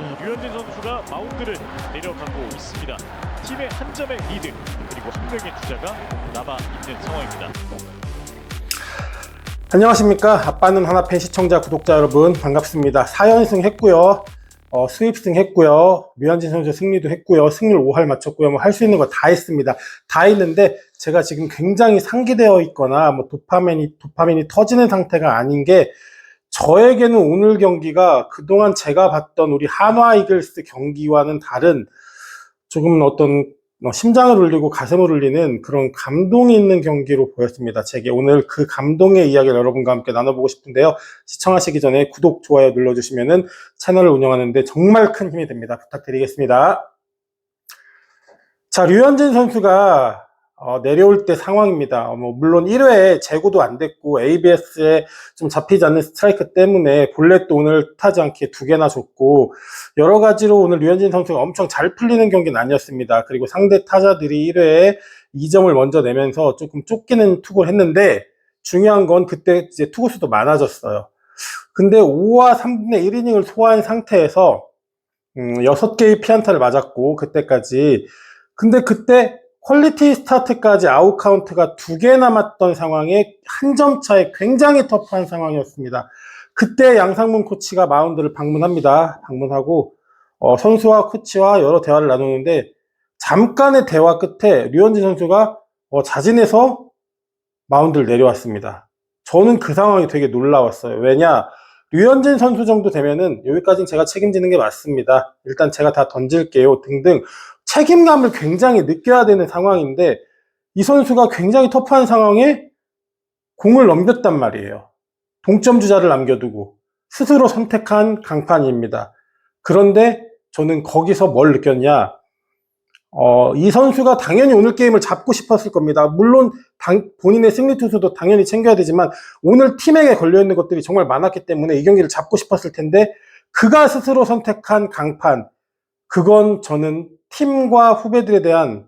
자, 류현진 선수가 마운드를 내려가고 있습니다. 팀의 한 점의 리드 그리고 한 명의 주자가 남아 있는 상황입니다. 안녕하십니까? 아빠는 하나팬 시청자 구독자 여러분 반갑습니다. 4연승 했고요. 어, 수입승 했고요. 류현진 선수 승리도 했고요. 승률 5할 맞췄고요. 뭐 할 수 있는 거 다 했습니다. 다 했는데 제가 지금 굉장히 상기되어 있거나 뭐 도파민이 도파민이 터지는 상태가 아닌 게 저에게는 오늘 경기가 그동안 제가 봤던 우리 한화 이글스 경기와는 다른 조금 어떤 뭐 심장을 울리고 가슴을 울리는 그런 감동이 있는 경기로 보였습니다. 제게 오늘 그 감동의 이야기를 여러분과 함께 나눠보고 싶은데요. 시청하시기 전에 구독, 좋아요 눌러주시면은 채널을 운영하는데 정말 큰 힘이 됩니다. 부탁드리겠습니다. 자, 류현진 선수가 어, 내려올 때 상황입니다. 어, 뭐 물론 1회에 재고도 안 됐고 ABS에 좀 잡히지 않는 스트라이크 때문에 볼넷도 오늘 타지 않게 두 개나 줬고 여러 가지로 오늘 류현진 선수가 엄청 잘 풀리는 경기는 아니었습니다. 그리고 상대 타자들이 1회에 2점을 먼저 내면서 조금 쫓기는 투구를 했는데 중요한 건 그때 이제 투구수도 많아졌어요. 근데 5와 3분의 1이닝을 소화한 상태에서 음, 6개의 피안타를 맞았고 그때까지 근데 그때 퀄리티 스타트까지 아웃 카운트가 두 개 남았던 상황에 한 점 차에 굉장히 터프한 상황이었습니다. 그때 양상문 코치가 마운드를 방문합니다. 방문하고 어, 선수와 코치와 여러 대화를 나누는데 잠깐의 대화 끝에 류현진 선수가 어, 자진해서 마운드를 내려왔습니다. 저는 그 상황이 되게 놀라웠어요. 왜냐 류현진 선수 정도 되면은 여기까지는 제가 책임지는 게 맞습니다. 일단 제가 다 던질게요 등등 책임감을 굉장히 느껴야 되는 상황인데 이 선수가 굉장히 터프한 상황에 공을 넘겼단 말이에요. 동점 주자를 남겨두고 스스로 선택한 강판입니다. 그런데 저는 거기서 뭘 느꼈냐? 어, 이 선수가 당연히 오늘 게임을 잡고 싶었을 겁니다. 물론 당- 본인의 승리 투수도 당연히 챙겨야 되지만 오늘 팀에게 걸려 있는 것들이 정말 많았기 때문에 이 경기를 잡고 싶었을 텐데 그가 스스로 선택한 강판 그건 저는 팀과 후배들에 대한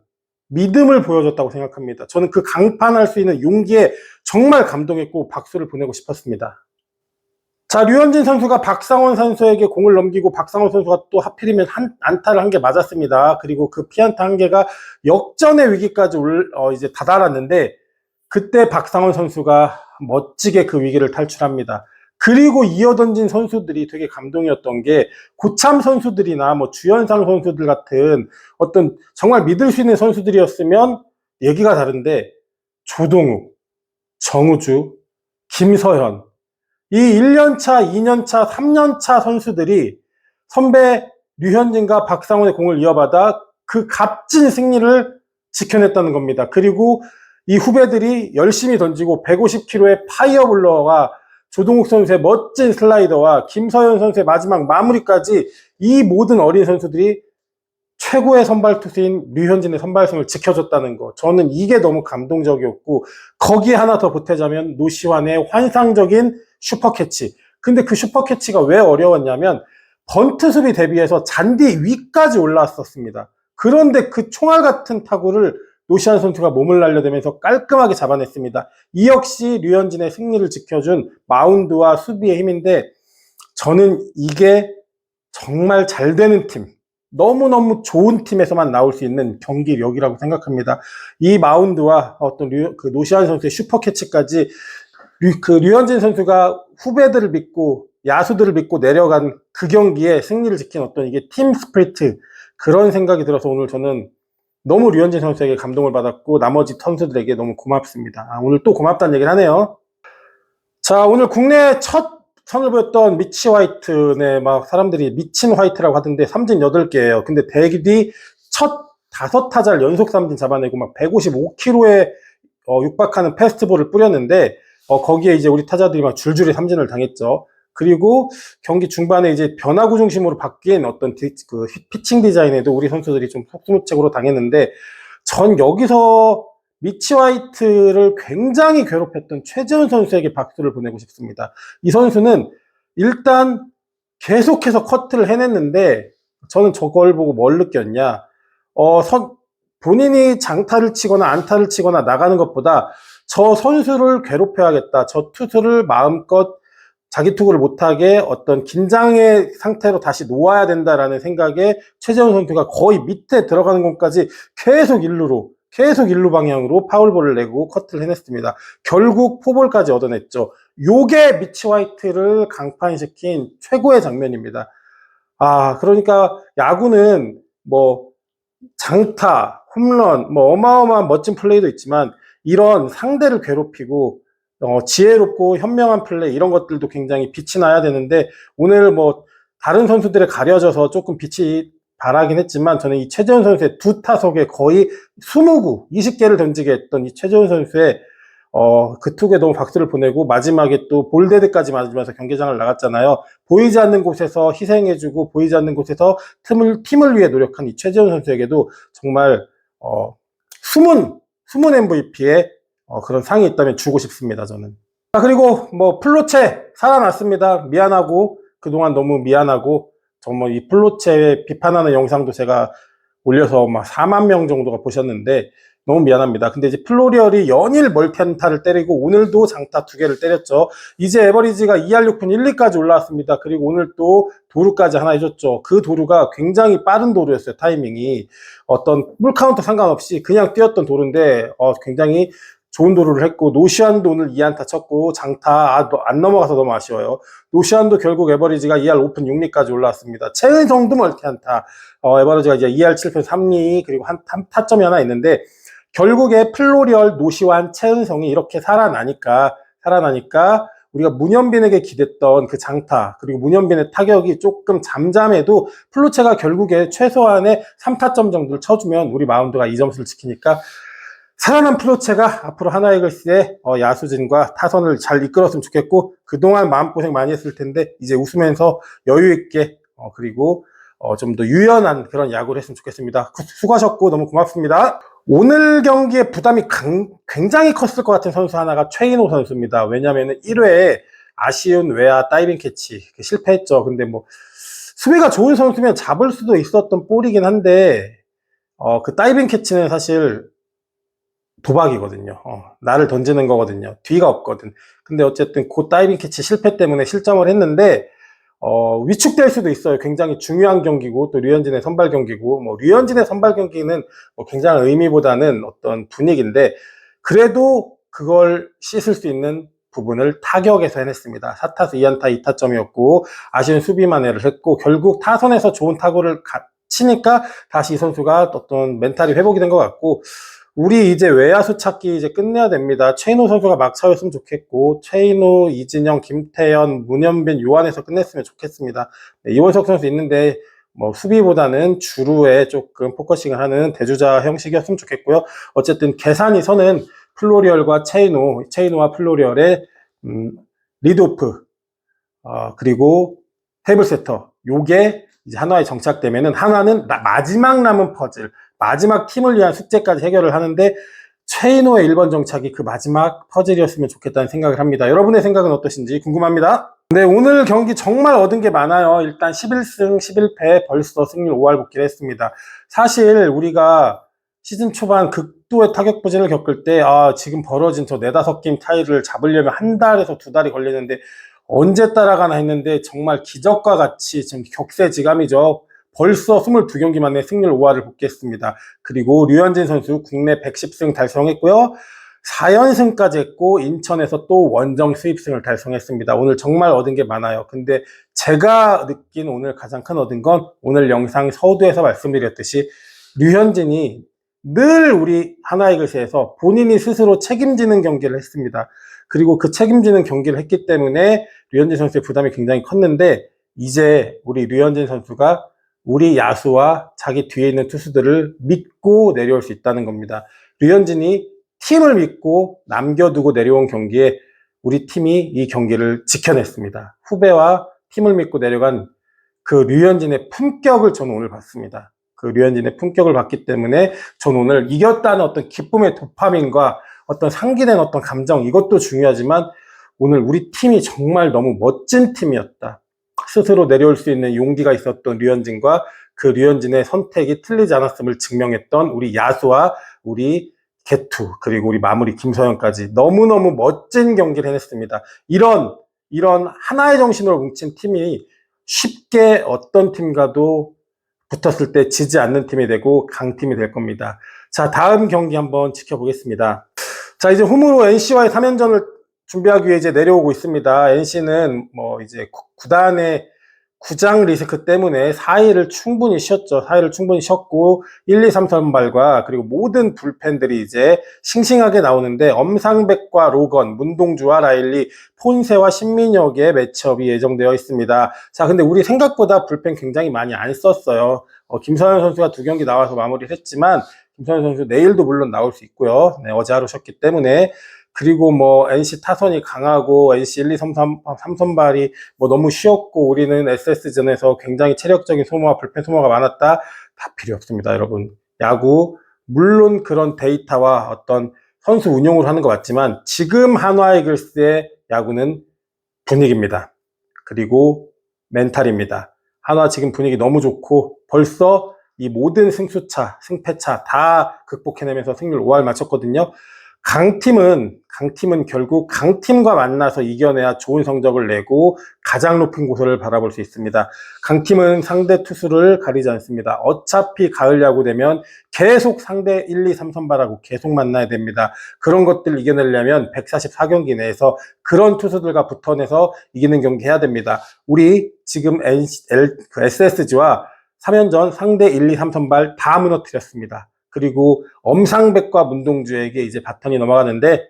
믿음을 보여줬다고 생각합니다. 저는 그 강판할 수 있는 용기에 정말 감동했고 박수를 보내고 싶었습니다. 자, 류현진 선수가 박상원 선수에게 공을 넘기고 박상원 선수가 또 하필이면 한, 안타를 한 개 맞았습니다. 그리고 그 피안타 한 개가 역전의 위기까지 올, 어, 이제 다다랐는데 그때 박상원 선수가 멋지게 그 위기를 탈출합니다. 그리고 이어 던진 선수들이 되게 감동이었던 게 고참 선수들이나 뭐 주연상 선수들 같은 어떤 정말 믿을 수 있는 선수들이었으면 얘기가 다른데 조동욱, 정우주, 김서현 이 1년차, 2년차, 3년차 선수들이 선배 류현진과 박상원의 공을 이어받아 그 값진 승리를 지켜냈다는 겁니다. 그리고 이 후배들이 열심히 던지고 150km의 파이어블러가 조동욱 선수의 멋진 슬라이더와 김서현 선수의 마지막 마무리까지 이 모든 어린 선수들이 최고의 선발 투수인 류현진의 선발승을 지켜줬다는 거. 저는 이게 너무 감동적이었고, 거기에 하나 더 보태자면 노시환의 환상적인 슈퍼캐치. 근데 그 슈퍼캐치가 왜 어려웠냐면, 번트 수비 대비해서 잔디 위까지 올라왔었습니다. 그런데 그 총알 같은 타구를 노시환 선수가 몸을 날려대면서 깔끔하게 잡아냈습니다. 이 역시 류현진의 승리를 지켜준 마운드와 수비의 힘인데, 저는 이게 정말 잘 되는 팀, 너무너무 좋은 팀에서만 나올 수 있는 경기력이라고 생각합니다. 이 마운드와 어떤 류, 그 노시안 선수의 슈퍼캐치까지 류, 그 류현진 선수가 후배들을 믿고 야수들을 믿고 내려간 그 경기에 승리를 지킨 어떤 이게 팀 스피리트 그런 생각이 들어서 오늘 저는 너무 류현진 선수에게 감동을 받았고 나머지 선수들에게 너무 고맙습니다. 아, 오늘 또 고맙다는 얘기를 하네요. 자 오늘 국내 첫 선을 보였던 미치 화이트네 막 사람들이 미친 화이트라고 하던데 삼진 8개예요. 근데 대기 첫 다섯 타자를 연속 삼진 잡아내고 막 155km에 어, 육박하는 패스트볼을 뿌렸는데 어, 거기에 이제 우리 타자들이 막 줄줄이 삼진을 당했죠. 그리고 경기 중반에 이제 변화구 중심으로 바뀐 어떤 디, 그 피칭 디자인에도 우리 선수들이 좀 속수무책으로 당했는데 전 여기서 미치 화이트를 굉장히 괴롭혔던 최재훈 선수에게 박수를 보내고 싶습니다. 이 선수는 일단 계속해서 커트를 해냈는데 저는 저걸 보고 뭘 느꼈냐. 어, 선, 본인이 장타를 치거나 안타를 치거나 나가는 것보다 저 선수를 괴롭혀야겠다. 저 투수를 마음껏 자기 투구를 못하게 어떤 긴장의 상태로 다시 놓아야 된다라는 생각에 최재훈 선수가 거의 밑에 들어가는 공까지 계속 일루로 계속 일루 방향으로 파울볼을 내고 커트를 해냈습니다. 결국 포볼까지 얻어냈죠. 요게 미치 화이트를 강판시킨 최고의 장면입니다. 아, 그러니까 야구는 뭐 장타, 홈런, 뭐 어마어마한 멋진 플레이도 있지만 이런 상대를 괴롭히고 어, 지혜롭고 현명한 플레이 이런 것들도 굉장히 빛이 나야 되는데 오늘 뭐 다른 선수들에 가려져서 조금 빛이 바라긴 했지만 저는 이 최재훈 선수의 두 타석에 거의 20구, 20개를 던지게 했던 이 최재훈 선수의 어, 그 투구에 너무 박수를 보내고 마지막에 또 볼데드까지 맞으면서 경기장을 나갔잖아요. 보이지 않는 곳에서 희생해주고 보이지 않는 곳에서 팀을, 팀을 위해 노력한 이 최재훈 선수에게도 정말 어, 숨은 숨은 MVP의 어, 그런 상이 있다면 주고 싶습니다. 저는. 아, 그리고 뭐 플로체 살아났습니다. 미안하고 그동안 너무 미안하고 정말 이 플로체 비판하는 영상도 제가 올려서 막 4만 명 정도가 보셨는데 너무 미안합니다. 근데 이제 플로리얼이 연일 멀티안타를 때리고 오늘도 장타 두 개를 때렸죠. 이제 에버리지가 2할 6푼 1, 2까지 올라왔습니다. 그리고 오늘 또 도루까지 하나 해줬죠. 그 도루가 굉장히 빠른 도루였어요. 타이밍이 어떤 물 카운터 상관없이 그냥 뛰었던 도루인데 어, 굉장히 좋은 도루를 했고 노시안도 오늘 2안타 쳤고 장타 아, 너- 안 넘어가서 너무 아쉬워요. 노시안도 결국 에버리지가 2할 5푼 6리까지 올라왔습니다. 최은성도 멀티안타 어, 에버리지가 이제 2할 7푼 3리 그리고 한, 한 타점이 하나 있는데 결국에 플로리얼, 노시완, 최은성이 이렇게 살아나니까 살아나니까 우리가 문현빈에게 기댔던 그 장타 그리고 문현빈의 타격이 조금 잠잠해도 플로체가 결국에 최소한의 3타점 정도를 쳐주면 우리 마운드가 이 점수를 지키니까 살아난 플로체가 앞으로 하나이글스의 어, 야수진과 타선을 잘 이끌었으면 좋겠고 그동안 마음고생 많이 했을 텐데 이제 웃으면서 여유 있게 어, 그리고 좀 더 유연한 그런 야구를 했으면 좋겠습니다. 구- 수고하셨고 너무 고맙습니다. 오늘 경기에 부담이 강- 굉장히 컸을 것 같은 선수 하나가 최인호 선수입니다. 왜냐하면 1회에 아쉬운 외야 다이빙 캐치 실패했죠. 근데 뭐 수비가 좋은 선수면 잡을 수도 있었던 볼이긴 한데 어, 그 다이빙 캐치는 사실 도박이거든요. 어, 나를 던지는 거거든요. 뒤가 없거든. 근데 어쨌든 그 다이빙 캐치 실패 때문에 실점을 했는데 어, 위축될 수도 있어요. 굉장히 중요한 경기고 또 류현진의 선발 경기고 뭐 류현진의 선발 경기는 뭐 굉장한 의미보다는 어떤 분위기인데 그래도 그걸 씻을 수 있는 부분을 타격에서 해냈습니다. 4타수 2안타 2타점이었고 아쉬운 수비만회를 했고 결국 타선에서 좋은 타구를 가- 치니까 다시 이 선수가 어떤 멘탈이 회복이 된 것 같고 우리 이제 외야수 찾기 이제 끝내야 됩니다. 최인호 선수가 막 차였으면 좋겠고 최인호, 이진영, 김태현, 문현빈, 요한에서 끝냈으면 좋겠습니다. 네, 이원석 선수 있는데 뭐 수비보다는 주루에 조금 포커싱을 하는 대주자 형식이었으면 좋겠고요. 어쨌든 계산이 서는 플로리얼과 체이노, 체이노와 플로리얼의 음, 리드오프 어, 그리고 테이블 세터 요게 이제 한화에 정착되면은 나- 마지막 남은 퍼즐, 마지막 팀을 위한 숙제까지 해결을 하는데 최인호의 1번 정착이 그 마지막 퍼즐이었으면 좋겠다는 생각을 합니다. 여러분의 생각은 어떠신지 궁금합니다. 네, 오늘 경기 정말 얻은 게 많아요. 일단 11승 11패 벌써 승률 5할 복귀를 했습니다. 사실 우리가 시즌 초반 극도의 타격 부진을 겪을 때, 아, 지금 벌어진 저 네다섯 게임 타이를 잡으려면 한 달에서 두 달이 걸리는데, 언제 따라가나 했는데, 정말 기적과 같이 지금 격세지감이죠. 벌써 22경기 만에 승률 5할을 복귀했습니다. 그리고 류현진 선수 국내 110승 달성했고요. 4연승까지 했고, 인천에서 또 원정 수입승을 달성했습니다. 오늘 정말 얻은 게 많아요. 근데 제가 느낀 오늘 가장 큰 얻은 건 오늘 영상 서두에서 말씀드렸듯이 류현진이 늘 우리 하나이글스에서 본인이 스스로 책임지는 경기를 했습니다. 그리고 그 책임지는 경기를 했기 때문에 류현진 선수의 부담이 굉장히 컸는데 이제 우리 류현진 선수가 우리 야수와 자기 뒤에 있는 투수들을 믿고 내려올 수 있다는 겁니다. 류현진이 팀을 믿고 남겨두고 내려온 경기에 우리 팀이 이 경기를 지켜냈습니다. 후배와 팀을 믿고 내려간 그 류현진의 품격을 저는 오늘 봤습니다. 그 류현진의 품격을 봤기 때문에 저는 오늘 이겼다는 어떤 기쁨의 도파민과 어떤 상기된 어떤 감정 이것도 중요하지만 오늘 우리 팀이 정말 너무 멋진 팀이었다. 스스로 내려올 수 있는 용기가 있었던 류현진과 그 류현진의 선택이 틀리지 않았음을 증명했던 우리 야수와 우리 개투 그리고 우리 마무리 김서현까지 너무너무 멋진 경기를 해냈습니다. 이런 이런 하나의 정신으로 뭉친 팀이 쉽게 어떤 팀과도 붙었을 때 지지 않는 팀이 되고 강팀이 될 겁니다. 자, 다음 경기 한번 지켜보겠습니다. 자, 이제 홈으로 NC와의 3연전을 준비하기 위해 이제 내려오고 있습니다. NC는 뭐 이제 구- 구단의 구장 리스크 때문에 4일을 충분히 쉬었죠. 4일을 충분히 쉬었고 1, 2, 3 선발과 그리고 모든 불펜들이 이제 싱싱하게 나오는데 엄상백과 로건, 문동주와 라일리, 폰세와 신민혁의 매치업이 예정되어 있습니다. 자, 근데 우리 생각보다 불펜 굉장히 많이 안 썼어요. 어, 김선현 선수가 두 경기 나와서 마무리를 했지만 김선현 선수 내일도 물론 나올 수 있고요. 네, 어제 하루 쉬었기 때문에 그리고 뭐 NC 타선이 강하고 NC 1, 2, 3, 3, 3선발이 뭐 너무 쉬웠고 우리는 SS전에서 굉장히 체력적인 소모와 불펜 소모가 많았다. 다 필요 없습니다, 여러분. 야구 물론 그런 데이터와 어떤 선수 운용을 하는 것 같지만 지금 한화 이글스의 야구는 분위기입니다. 그리고 멘탈입니다. 한화 지금 분위기 너무 좋고 벌써 이 모든 승수차, 승패차 다 극복해내면서 승률 5할 맞췄거든요. 강팀은 강팀은 결국 강팀과 만나서 이겨내야 좋은 성적을 내고 가장 높은 고소를 바라볼 수 있습니다. 강팀은 상대 투수를 가리지 않습니다. 어차피 가을 야구 되면 계속 상대 1, 2, 3선발하고 계속 만나야 됩니다. 그런 것들 이겨내려면 144경기 내에서 그런 투수들과 붙어내서 이기는 경기 해야 됩니다. 우리 지금 NC, L, 그 SSG와 3연전 상대 1, 2, 3선발 다 무너뜨렸습니다. 그리고 엄상백과 문동주에게 이제 바톤이 넘어가는데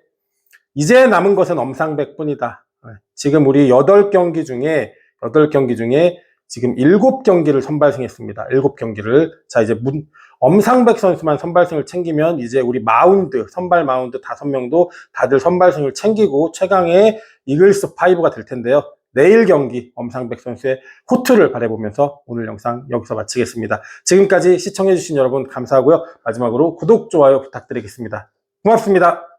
이제 남은 것은 엄상백 뿐이다. 지금 우리 8경기 중에 8경기 중에 지금 7경기를 선발승했습니다. 7경기를. 자, 이제 문, 엄상백 선수만 선발승을 챙기면 이제 우리 마운드, 선발 마운드 5명도 다들 선발승을 챙기고 최강의 이글스 5가 될 텐데요. 내일 경기 엄상백 선수의 호투를 바라보면서 오늘 영상 여기서 마치겠습니다. 지금까지 시청해주신 여러분 감사하고요. 마지막으로 구독, 좋아요 부탁드리겠습니다. 고맙습니다.